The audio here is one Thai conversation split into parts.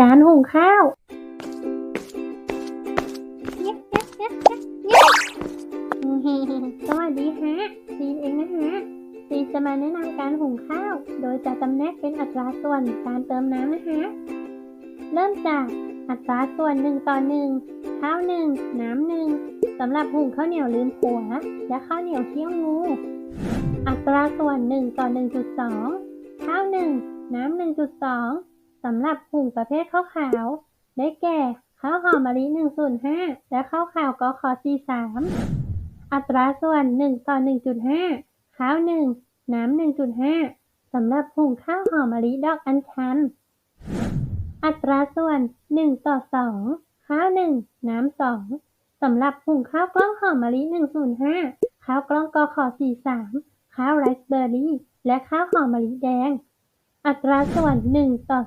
การหุงข้าวสวัสดีฮะซีนเองนะฮะซีนจะมาแนะนำการหุงข้าว โดยจะจำแนกเป็นอัตราส่วนการเติมน้ำนะฮะเริ่มจากอัตราส่วนหนึ่งต่อหนึ่งข้าวหนึ่งน้ำหนึ่งสำหรับหุงข้าวเหนียวลืมผัวและข้าวเหนียวเคี่ยวงูอัตราส่วนหนึ่งต่อหนึ่งจุดสองข้าวหนึ่งน้ำหนึ่งจุด สำหรับหุงประเภทข้าวขาว ได้แก่ข้าวหอมมะลิ1ส่วน5และข้าวขาวกค43 อัตราส่วน 1 ต่อ 1.5 ข้าว 1 น้ำ 1.5 สำหรับหุงข้าวหอมมะลิดอกอัญชัน อัตราส่วน 1 ต่อ 2 ข้าว 1 น้ำ 2 สำหรับหุงข้าวกล้องหอมมะลิ1ส่วน5ข้าวกล้องกค43 ข้าวไรซ์เบอร์รี่ และข้าวหอมมะลิแดง อัตราส่วน1ต่อ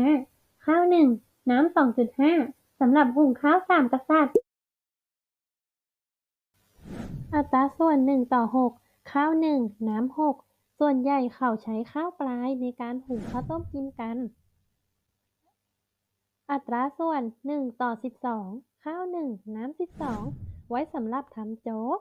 2.5ข้าว1น้ำ2.5สำหรับหุงข้าวสามกษัตริย์ อัตราส่วน1ต่อ6ข้าว1น้ำ6ส่วนใหญ่เขาใช้ข้าวปลายในการหุงข้าวต้มกินกัน อัตราส่วน1ต่อ12ข้าว1น้ำ12ไว้สำหรับทำโจ๊ก